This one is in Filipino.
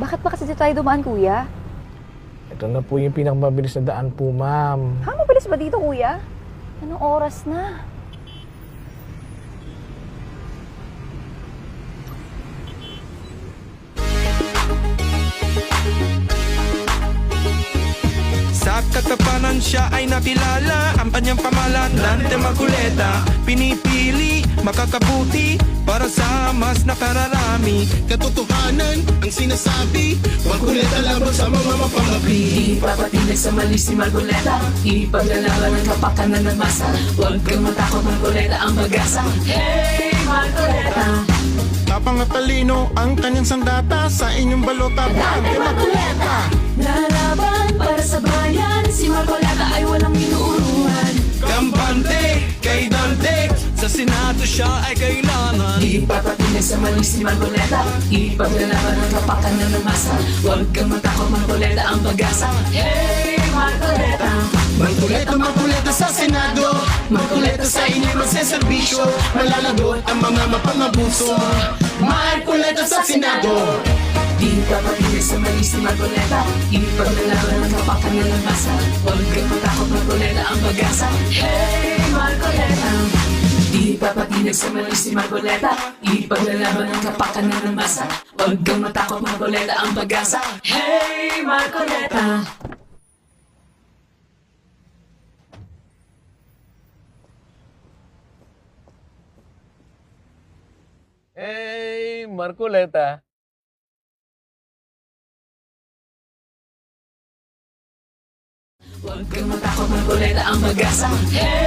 Bakit ba kasi dito tayo dumaan, kuya? Ito na po yung pinakamabilis na daan po, ma'am. Ha, mabilis ba dito, kuya? Anong oras na? Sa katapanan siya ay nakilala Ang kanyang pamalan, Dante Maguleta Pinipili, makakabuti Para sa mas nakararami. Katotohanan ang sinasabi. Magkuleta lamang sa mga mapangapi Ipapatindig sa mali si Margoleta Ipaglalaban ng kapakanan ng masa. Huwag kang matakot Margoleta ang bagasa Hey Margoleta Tapang at talino ang kanyang sandata Sa inyong balota. Dante Sa Senado siya ay kailangan. Ipapatindig sa mali si Margoleta Ipaglalaban ng kapakanan ng masa Huwag kang matakot Margoleta ang bagasa Hey Margoleta Magkuleta, magkuleta sa Senado. Magkuleta sa inyong magseserbisyo Malalagot ang mga mapangabuso Magkuleta sa Senado. Di papatigil sa mali si Margoleta Ipaglalaban ng kapakanan ng masa Huwag kang matakot Margoleta ang bagasa Hey Papatigil sa mali si Margoleta. Ipaglalaban ng kapakanan ng masa. Huwag kang matakot Margoleta ang bagasa Hey Margoleta! Hey, Marcoleta. Huwag kang matakot Margoleta ang bagasa Hey